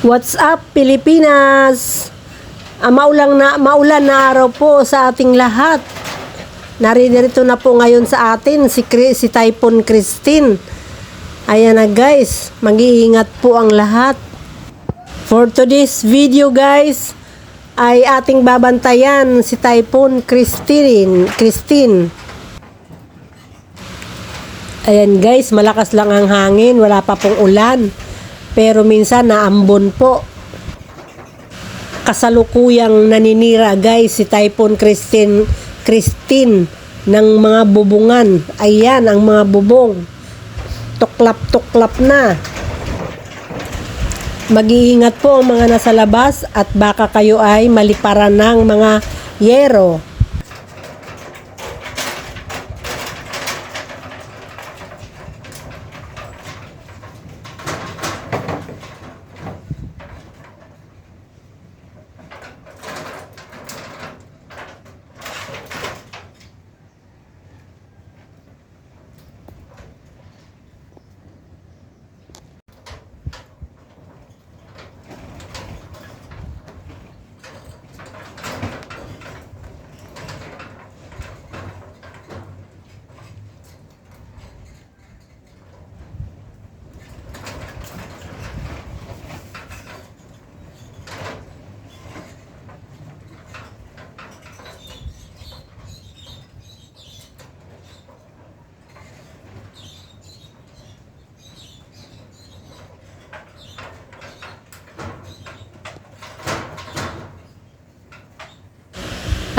What's up Pilipinas? Ah, maulang na, maulan na araw po sa ating lahat. Naririto na po ngayon sa atin si, si Typhoon Christine. Ayan na guys, mag-iingat po ang lahat. For today's video guys, ay ating babantayan si Typhoon Christine. Christine. Ayan guys, malakas lang ang hangin, wala pa pong ulan. Pero minsan naambon po. Kasalukuyang naninira guys si Typhoon Christine, Christine ng mga bubungan. Ayan ang mga bubong. Tuklap-tuklap na. Mag-iingat po ang mga nasa labas at baka kayo ay maliparan ng mga yero.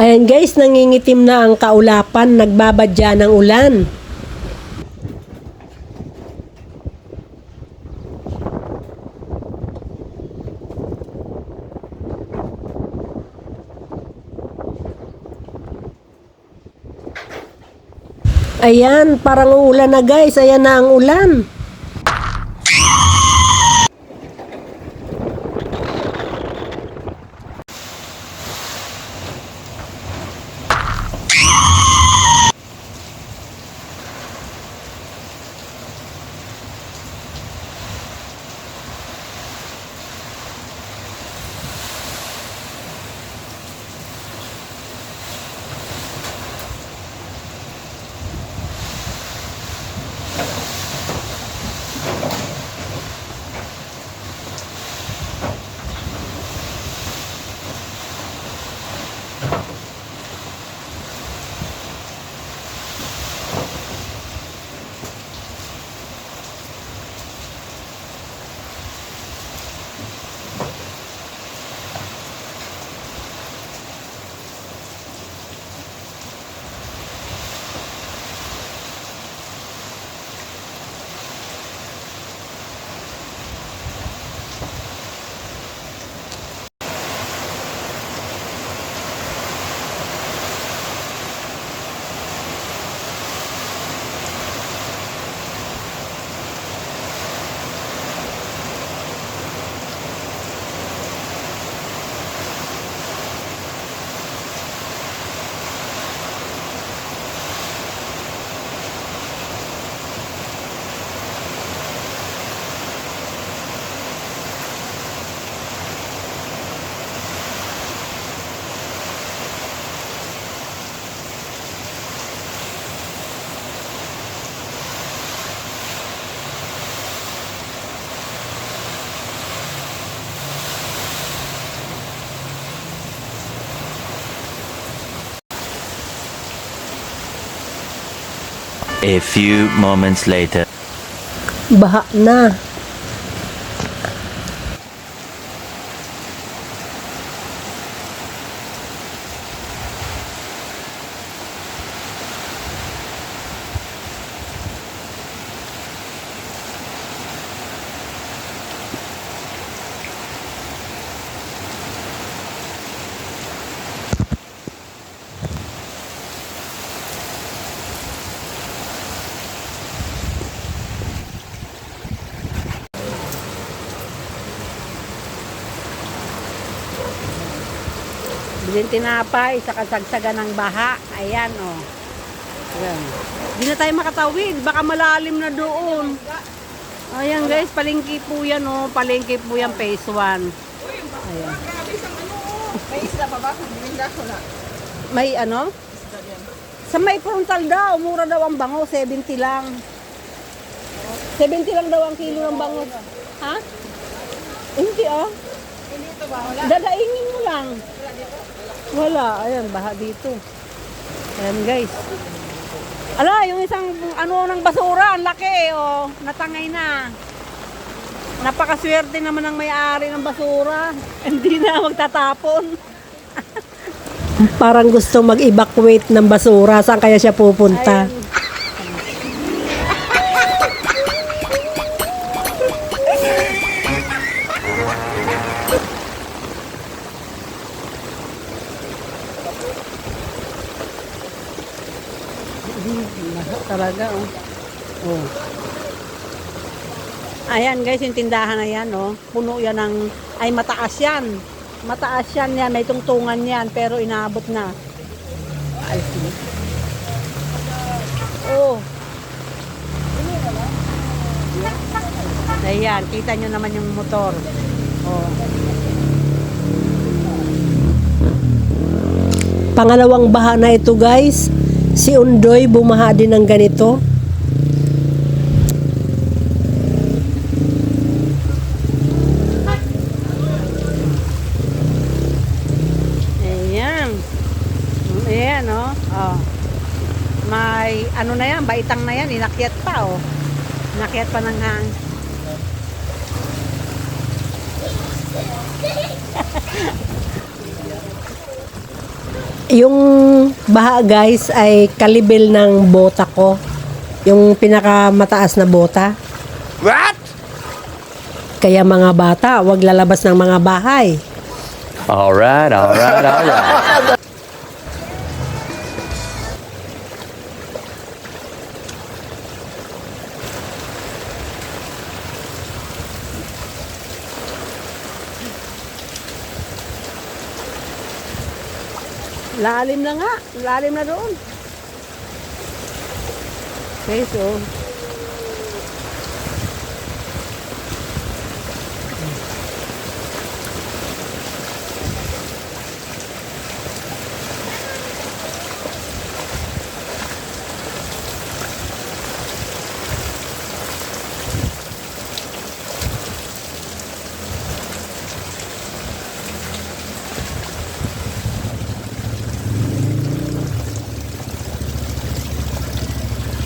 Ayan guys, nangingitim na ang kaulapan, nagbabadya ng ulan. Ayan, parang uulan na guys. Ayan na ang ulan. A few moments later. Baha na. Bilhin tinapay sa kasagsagan ng baha. Ayan, oh. Ayan. Hindi na tayo makatawid. Baka malalim na doon. Ayan guys, palengke po yan oh. Palengke po yan phase 1. Ayan. May isla pa ba? May ano? Sa may frontal daw, mura daw ang bango, 70 lang. 70 lang daw ang kilo ng bango. Ha? Hindi ah. Dadaingin mo lang. Wala, ayan, baha dito. Ayan guys. Ala, yung isang ano ng basura, ang laki oh, natangay na. Napakaswerte naman ng may-ari ng basura. Hindi na magtatapon. Parang gusto mag-evacuate ng basura. Saan kaya siya pupunta? Ayun. Ayan guys, yung tindahan na yan oh. Puno yan ng ay mataas yan. Mataas yan yan, may tungtungan yan pero inaabot na. Ay, sige. Oh. Ayan, kita nyo naman yung motor. Oh. Pangalawang baha na ito guys. Si Undoy bumaha din ng ganito. Ayan. Ayan, oh. oh. May, ano na yan, baitang na yan, inakyat pa, oh. Inakyat pa ng hang. Yung baha guys ay kalibil ng bota ko. Yung pinakamataas na bota. What? Kaya mga bata, wag lalabas ng mga bahay. Alright, alright, alright. Lalim na nga. Lalim na doon. Okay, so.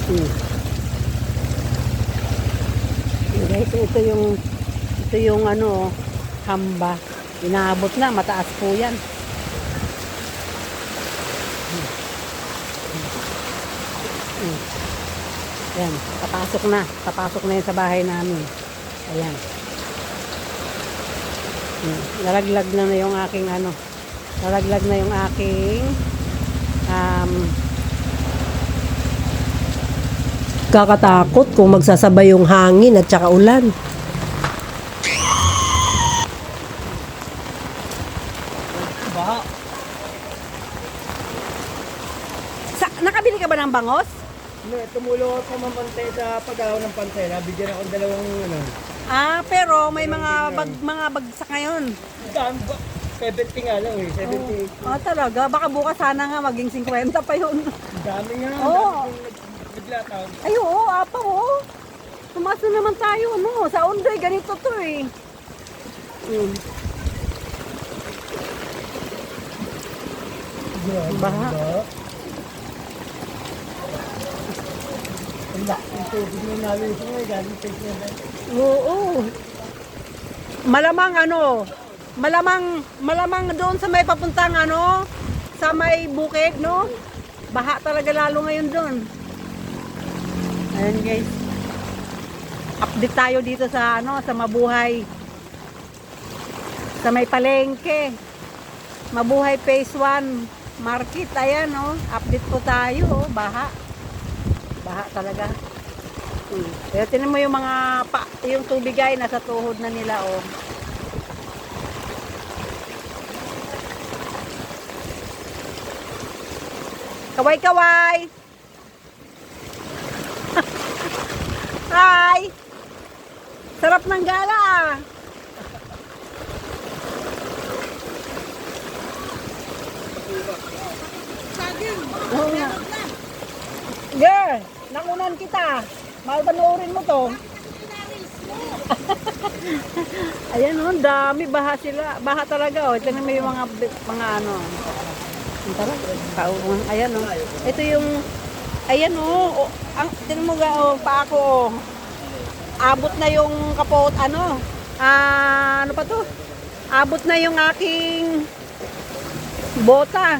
Hmm. Guys, ito yung ito yung ano, hamba. Inaabot na, mataas po 'yan. Hmm. Ayan, papasok na. Papasok na yan sa bahay namin. Ayan. Hmm. Nalaglag na na yung aking ano. Nalaglag na yung aking um, Kakatakot kung magsasabay yung hangin at saka ulan. Sa, nakabili ka ba ng bangos? Hindi, tumulong ako sa mamantay sa pag-ahaw ng pantera. Bigyan ako ng dalawang ano. Ah, pero may mga bag, mga bagsak ngayon. Daan ba? 70 nga lang eh. 78. Ah, talaga? Baka bukas sana nga maging 50 pa yun. Dami nga. Oo. dami nag- naglataw. Ay, oo, apa, oo. Tumaas na naman tayo, ano? Sa Ondoy, ganito to eh. Mm. Baha. Ang laki ng tubig na nalis mo eh. Galing sa isla. Oo. Malamang ano, malamang, malamang doon sa may papuntang ano, sa may bukid, no? Baha talaga lalo ngayon doon. Ayan guys. Update tayo dito sa ano, sa Mabuhay. Sa may palengke. Mabuhay Phase 1 market ayan oh. Update po tayo oh. Baha. Baha talaga. Hmm. pero tinan mo yung mga pa, yung tubig ay nasa tuhod na nila oh. Kaway kaway! Hi! Sarap ng gala ah. Girl, nakunan kita. Mahal panoorin mo to. Ayan oh, dami baha sila. Baha talaga oh. Tingnan mo yung mga mga ano. Tara. Tao. Ayan oh. Ito yung ayan oh. oh ang tingnan mo ga oh, pa ako oh. Abot na yung kapot ano. Ah, ano pa to? Abot na yung aking bota.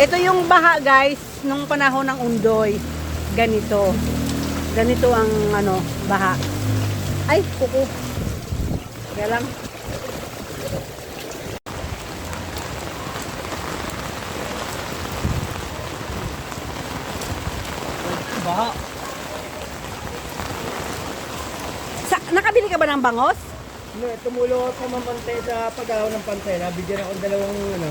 Ito yung baha guys nung panahon ng undoy. Ganito. Ganito ang ano, baha. Ay, kuko. Kaya lang. Baha. Sa, nakabili ka ba ng bangos? No, tumulo ako sa mamante sa pag-aw ng pansela. Bigyan ako ng dalawang ano.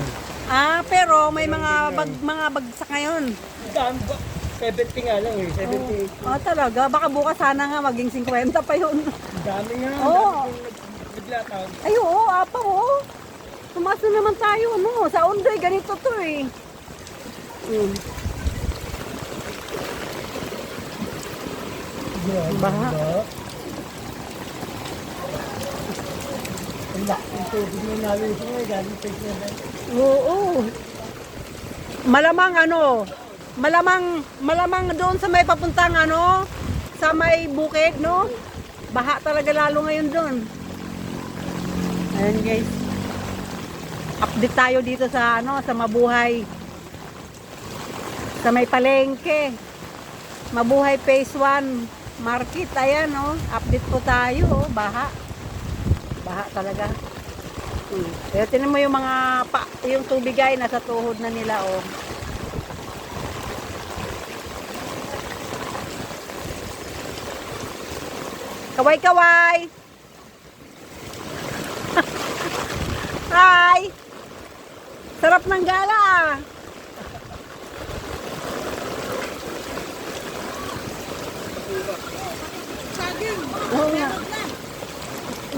Ah, pero may mga bag, mga bagsak ngayon. Dami ba? 70 nga lang eh. 70. Ah, talaga. Baka bukas sana nga maging 50 pa yun. Dami nga. Oo. Dami nag- Naglataw. Ay, oo, apa, oo. Tumaas na naman tayo, ano. Sa undoy, ganito to eh. Mm. Baha. Ang laki ng tubig na nalusin nga. Galing sa isla. Oo. Malamang ano, malamang malamang doon sa may papuntang ano, sa may bukid, no? Baha talaga lalo ngayon doon. Ayan guys. Update tayo dito sa ano, sa Mabuhay. Sa may palengke. Mabuhay Phase 1 Market. Ayan, no? Update po tayo, oh. Baha. Baha talaga. Hmm. Pero tinan mo yung mga pa, yung tubig ay nasa tuhod na nila oh. Kaway kaway. Hi. Sarap ng gala. ah.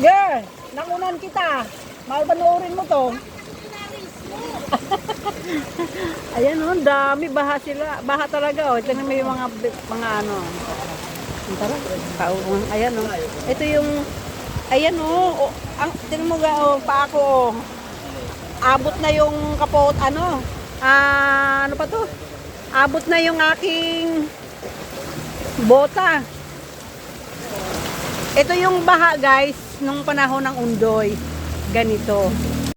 Girl, nakunan kita. Mahal panoorin mo to. Ayan oh, dami baha sila. Baha talaga oh. Tingnan mo yung mga mga ano. Tara. Tao. Ayan oh. Ito yung ayan oh. ang tingnan mo ga oh, pa ako oh. Abot na yung kapot ano. Ah, ano pa to? Abot na yung aking bota. Ito yung baha guys nung panahon ng undoy. Ganito.